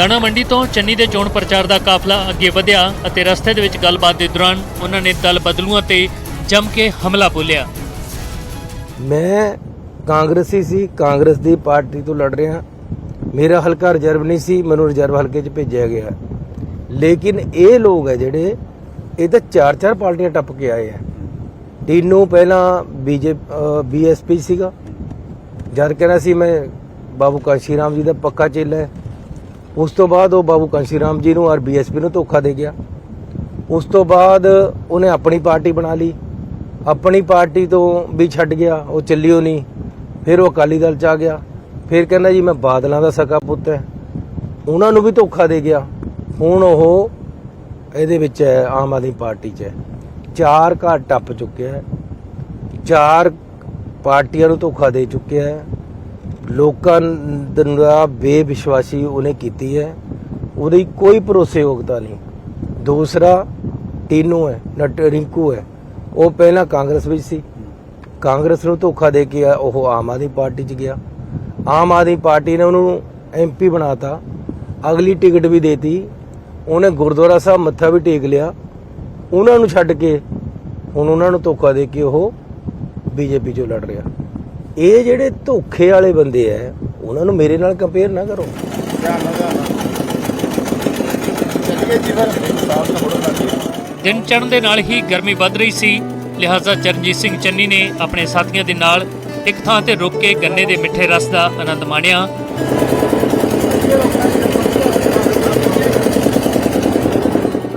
ਦਾਣਾ ਮੰਡੀ ਤੋਂ ਚੰਨੀ ਦੇ ਚੋਣ ਪ੍ਰਚਾਰ ਦਾ ਕਾਫਲਾ ਅੱਗੇ ਵਧਿਆ ਅਤੇ ਰਸਤੇ ਦੇ ਵਿੱਚ ਗੱਲਬਾਤ ਦੇ ਦੌਰਾਨ ਉਹਨਾਂ ਨੇ ਦਲ ਬਦਲੂਆਂ ਤੇ ਜੰਮ ਕੇ ਹਮਲਾ ਬੋਲਿਆ। ਮੈਂ ਕਾਂਗਰਸੀ ਸੀ, ਕਾਂਗਰਸ ਦੀ ਪਾਰਟੀ ਤੋਂ ਲੜ ਰਿਹਾ ਮੇਰਾ ਹਲਕਾ ਰਿਜ਼ਰਵ ਨਹੀਂ ਸੀ, ਮੈਨੂੰ ਰਿਜ਼ਰਵ ਹਲਕੇ 'ਚ ਭੇਜਿਆ ਗਿਆ ਲੇਕਿਨ ਇਹ ਲੋਕ ਹੈ ਜਿਹੜੇ, ਇਹ ਤਾਂ ਚਾਰ ਚਾਰ ਪਾਰਟੀਆਂ ਟੱਪ ਕੇ ਆਏ ਆ ਟੀਨੂ ਪਹਿਲਾਂ ਬੀਜੇ ਬੀਐਸਪੀ ਸੀਗਾ। ਜਦ ਕਹਿੰਦਾ ਸੀ ਮੈਂ ਬਾਬੂ ਕਾਂਸ਼ੀ ਰਾਮ ਜੀ ਦਾ ਪੱਕਾ ਚੇਲਾ ਉਸ ਤੋਂ ਬਾਅਦ ਉਹ ਬਾਬੂ ਕਾਂਸ਼ੀ ਰਾਮ ਜੀ ਨੂੰ ਔਰ ਬੀਐਸਪੀ ਨੂੰ ਧੋਖਾ ਦੇ ਗਿਆ। ਉਸ ਤੋਂ ਬਾਅਦ ਉਹਨੇ ਆਪਣੀ ਪਾਰਟੀ ਬਣਾ ਲਈ। ਆਪਣੀ ਪਾਰਟੀ ਤੋਂ ਵੀ ਛੱਡ ਗਿਆ, ਉਹ ਚੱਲਿਓ ਨਹੀਂ। ਫਿਰ ਉਹ ਅਕਾਲੀ ਦਲ ਚ ਆ ਗਿਆ। ਫਿਰ ਕਹਿੰਦਾ ਜੀ, ਮੈਂ ਬਾਦਲਾਂ ਦਾ ਸਕਾ ਪੁੱਤ ਹੈ ਉਹਨਾਂ ਨੂੰ ਵੀ ਧੋਖਾ ਦੇ ਗਿਆ। ਹੁਣ ਉਹ ਇਹਦੇ ਵਿੱਚ ਹੈ ਆਮ ਆਦਮੀ ਪਾਰਟੀ 'ਚ ਹੈ ਚਾਰ ਘਰ ਟੱਪ ਚੁੱਕਿਆ ਹੈ ਚਾਰ ਪਾਰਟੀਆਂ ਨੂੰ ਧੋਖਾ ਦੇ ਚੁੱਕਿਆ ਹੈ ਲੋਕਾਂ ਦਾ ਬੇਵਿਸ਼ਵਾਸੀ ਉਹਨੇ ਕੀਤੀ ਹੈ। ਉਹਦੀ ਕੋਈ ਭਰੋਸੇਯੋਗਤਾ ਨਹੀਂ। ਦੂਸਰਾ, ਟੀਨੂ ਹੈ, ਨਟ ਰਿੰਕੂ ਹੈ। ਉਹ ਪਹਿਲਾਂ ਕਾਂਗਰਸ ਵਿੱਚ ਸੀ। ਕਾਂਗਰਸ ਨੂੰ ਧੋਖਾ ਦੇ ਕੇ ਆ- ਉਹ ਆਮ ਆਦਮੀ ਪਾਰਟੀ 'ਚ ਗਿਆ। ਆਮ ਆਦਮੀ ਪਾਰਟੀ ਨੇ ਉਹਨੂੰ ਐਮਪੀ ਬਣਾਤਾ। ਅਗਲੀ ਟਿਕਟ ਵੀ ਦੇਤੀ। ਉਹਨੇ ਗੁਰਦੁਆਰਾ ਸਾਹਿਬ ਮੱਥਾ ਵੀ ਟੇਕ ਲਿਆ। ਉਹਨਾਂ ਨੂੰ ਛੱਡ ਕੇ, ਹੁਣ ਉਹਨਾਂ ਨੂੰ ਧੋਖਾ ਦੇ ਕੇ ਉਹ ਬੀਜੇਪੀ 'ਚੋਂ ਲੜ ਰਿਹਾ। ਇਹ ਜਿਹੜੇ ਧੋਖੇ ਵਾਲੇ ਬੰਦੇ ਐ ਉਹਨਾਂ ਨੂੰ ਮੇਰੇ ਨਾਲ ਕੰਪੇਅਰ ਨਾ ਕਰੋ। ਦਿਨ ਚੜ੍ਹਨ ਦੇ ਨਾਲ ਹੀ ਗਰਮੀ ਵੱਧ ਰਹੀ ਸੀ ਲਿਹਾਜ਼ਾ ਚਰਨਜੀਤ ਸਿੰਘ ਚੰਨੀ ਨੇ ਆਪਣੇ ਸਾਥੀਆਂ ਦੇ ਨਾਲ ਇੱਕ ਥਾਂ ਤੇ ਰੁਕ ਕੇ ਗੰਨੇ ਦੇ ਮਿੱਠੇ ਰਸ ਦਾ ਆਨੰਦ ਮਾਣਿਆ।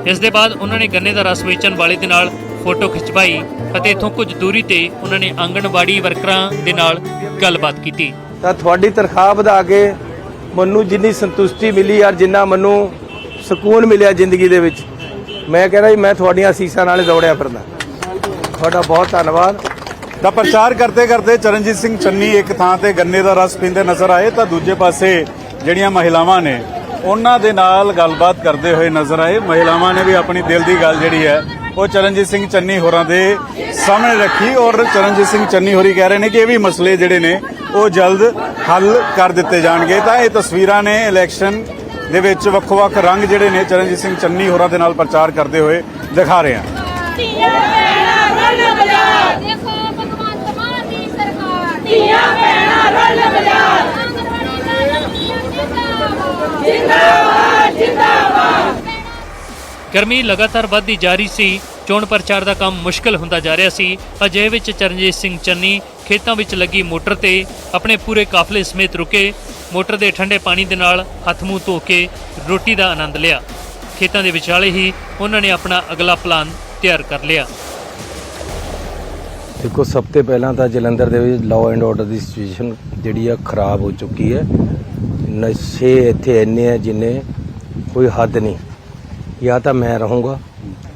ਇਸ ਦੇ ਬਾਅਦ ਉਹਨਾਂ ਨੇ ਗੰਨੇ ਦਾ ਰਸ ਵੇਚਣ ਵਾਲੇ ਦੇ ਨਾਲ ਫੋਟੋ ਖਿਚਵਾਈ। ਅਤੇ ਇਥੋਂ ਕੁਝ ਦੂਰੀ ਤੇ ਉਹਨਾਂ ਨੇ ਆਂਗਣਵਾੜੀ ਵਰਕਰਾਂ ਦੇ ਨਾਲ ਗੱਲਬਾਤ ਕੀਤੀ। ਤਾਂ ਤੁਹਾਡੀ ਤਨਖਾਹ ਵਧਾ ਕੇ ਮੈਨੂੰ ਜਿੰਨੀ ਸੰਤੁਸ਼ਟੀ ਮਿਲੀ ਯਾਰ ਜਿੰਨਾ ਮੈਨੂੰ ਸਕੂਨ ਮਿਲਿਆ ਜ਼ਿੰਦਗੀ ਦੇ ਵਿੱਚ ਮੈਂ ਕਹਿੰਦਾ ਜੀ ਮੈਂ ਤੁਹਾਡੀਆਂ ਅਸੀਸਾਂ ਨਾਲ ਦੌੜਿਆ ਫਿਰਦਾ। ਤੁਹਾਡਾ ਬਹੁਤ ਧੰਨਵਾਦ। ਤਾਂ ਪ੍ਰਚਾਰ ਕਰਦੇ ਕਰਦੇ ਚਰਨਜੀਤ ਸਿੰਘ ਚੰਨੀ ਇੱਕ ਥਾਂ ਤੇ ਗੰਨੇ ਦਾ ਰਸ ਪੀਂਦੇ ਨਜ਼ਰ ਆਏ ਤਾਂ ਦੂਜੇ ਪਾਸੇ ਜਿਹੜੀਆਂ ਮਹਿਲਾਵਾਂ ਨੇ ਉਹਨਾਂ ਦੇ ਨਾਲ ਗੱਲਬਾਤ ਕਰਦੇ ਹੋਏ ਨਜ਼ਰ ਆਏ। ਮਹਿਲਾਵਾਂ ਨੇ ਵੀ ਆਪਣੀ ਦਿਲ ਦੀ ਗੱਲ ਜਿਹੜੀ ਹੈ ਉਹ ਚਰਨਜੀਤ ਸਿੰਘ ਚੰਨੀ ਹੋਰਾਂ ਦੇ ਸਾਹਮਣੇ ਰੱਖੀ ਔਰ ਚਰਨਜੀਤ ਸਿੰਘ ਚੰਨੀ ਹੋਰੀ ਕਹਿ ਰਹੇ ਨੇ ਕਿ ਇਹ ਵੀ ਮਸਲੇ ਜਿਹੜੇ ਨੇ ਉਹ ਜਲਦ ਹੱਲ ਕਰ ਦਿੱਤੇ ਜਾਣਗੇ। ਤਾਂ ਇਹ ਤਸਵੀਰਾਂ ਨੇ ਇਲੈਕਸ਼ਨ ਦੇ ਵਿੱਚ ਵੱਖ-ਵੱਖ ਰੰਗ ਜਿਹੜੇ ਨੇ ਚਰਨਜੀਤ ਸਿੰਘ ਚੰਨੀ ਹੋਰਾਂ ਦੇ ਨਾਲ ਪ੍ਰਚਾਰ ਕਰਦੇ ਹੋਏ ਦਿਖਾ ਰਹੇ ਹਨ ਜਿੰਦਾਬਾਦ ਜਿੰਦਾਬਾਦ। ਗਰਮੀ ਲਗਾਤਾਰ ਵੱਧਦੀ ਜਾ ਰਹੀ ਸੀ। ਚੋਣ ਪ੍ਰਚਾਰ ਦਾ ਕੰਮ ਮੁਸ਼ਕਲ ਹੁੰਦਾ ਜਾ ਰਿਹਾ ਸੀ। ਅਜਿਹੇ ਵਿੱਚ ਚਰਨਜੀਤ ਸਿੰਘ ਚੰਨੀ ਖੇਤਾਂ ਵਿੱਚ ਲੱਗੀ ਮੋਟਰ ਤੇ ਆਪਣੇ ਪੂਰੇ ਕਾਫਲੇ ਸਮੇਤ ਰੁਕੇ। ਮੋਟਰ ਦੇ ਠੰਡੇ ਪਾਣੀ ਦੇ ਨਾਲ ਹੱਥ ਮੂੰਹ ਧੋ ਕੇ ਰੋਟੀ ਦਾ ਆਨੰਦ ਲਿਆ। ਖੇਤਾਂ ਦੇ ਵਿਚਾਲੇ ਹੀ ਉਹਨਾਂ ਨੇ ਆਪਣਾ ਅਗਲਾ ਪਲਾਨ ਤਿਆਰ ਕਰ ਲਿਆ। ਦੇਖੋ, ਸਭ ਤੋਂ ਪਹਿਲਾਂ ਤਾਂ ਜਲੰਧਰ ਦੇ ਵਿੱਚ ਲਾਅ ਐਂਡ ਆਰਡਰ ਦੀ ਸਿਚੁਏਸ਼ਨ ਜਿਹੜੀ ਆ ਖਰਾਬ ਹੋ ਚੁੱਕੀ ਹੈ। ਨਸ਼ੇ ਇੱਥੇ ਇੰਨੇ ਆ ਜਿੰਨੇ ਕੋਈ ਹੱਦ ਨਹੀਂ। ਜਾਂ ਤਾਂ ਮੈਂ ਰਹੂੰਗਾ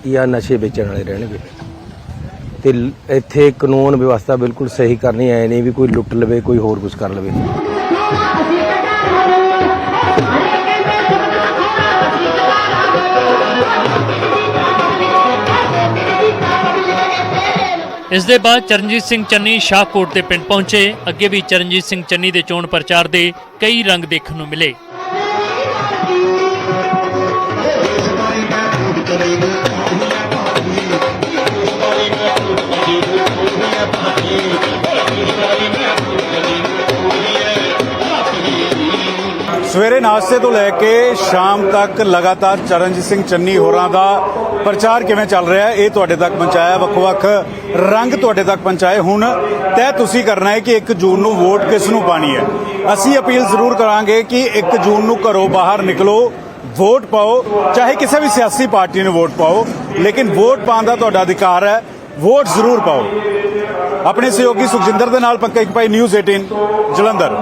ਜਾਂ ਨਸ਼ੇ ਵੇਚਣ ਵਾਲੇ ਰਹਿਣਗੇ। ਤੇ ਇੱਥੇ ਕਾਨੂੰਨ ਵਿਵਸਥਾ ਬਿਲਕੁਲ ਸਹੀ ਕਰਨੀ ਐ ਨਹੀਂ ਵੀ ਕੋਈ ਲੁੱਟ ਲਵੇ, ਕੋਈ ਹੋਰ ਕੁਝ ਕਰ ਲਵੇ। ਇਸ ਦੇ ਬਾਅਦ ਚਰਨਜੀਤ ਸਿੰਘ ਚੰਨੀ ਸ਼ਾਹਕੋਟ ਦੇ ਪਿੰਡ ਪਹੁੰਚੇ। ਅੱਗੇ ਵੀ ਚਰਨਜੀਤ ਸਿੰਘ ਚੰਨੀ ਦੇ ਚੋਣ ਪ੍ਰਚਾਰ ਦੇ ਕਈ ਰੰਗ ਦੇਖਣ ਨੂੰ ਮਿਲੇ। ਸਵੇਰੇ ਨਾਸ਼ਤੇ ਤੋਂ ਲੈ ਕੇ ਸ਼ਾਮ ਤੱਕ ਲਗਾਤਾਰ ਚਰਨਜੀਤ ਸਿੰਘ ਚੰਨੀ ਹੋਰਾਂ ਦਾ ਪ੍ਰਚਾਰ ਕਿਵੇਂ ਚੱਲ ਰਿਹਾ ਹੈ? ਇਹ ਤੁਹਾਡੇ ਤੱਕ ਪਹੁੰਚਾਇਆ। ਵੱਖ-ਵੱਖ ਰੰਗ ਤੁਹਾਡੇ ਤੱਕ ਪਹੁੰਚਾਏ। ਹੁਣ ਤੈਅ ਤੁਸੀਂ ਕਰਨਾ ਹੈ ਕਿ 1 ਜੂਨ ਨੂੰ ਵੋਟ ਕਿਸ ਨੂੰ ਪਾਣੀ ਹੈ? ਅਸੀਂ ਅਪੀਲ ਜ਼ਰੂਰ ਕਰਾਂਗੇ ਕਿ 1 ਜੂਨ ਨੂੰ ਘਰੋਂ ਬਾਹਰ ਨਿਕਲੋ। ਵੋਟ ਪਾਓ, ਚਾਹੇ ਕਿਸੇ ਵੀ ਸਿਆਸੀ ਪਾਰਟੀ ਨੂੰ ਵੋਟ ਪਾਓ, ਲੇਕਿਨ ਵੋਟ ਪਾਉਣ ਦਾ ਤੁਹਾਡਾ ਅਧਿਕਾਰ ਹੈ, ਵੋਟ ਜ਼ਰੂਰ ਪਾਓ। ਆਪਣੇ ਸਹਿਯੋਗੀ ਸੁਖਜਿੰਦਰ ਦੇ ਨਾਲ ਪੰਕਜ ਭਾਈ ਨਿਊਜ਼ 18 ਜਲੰਧਰ।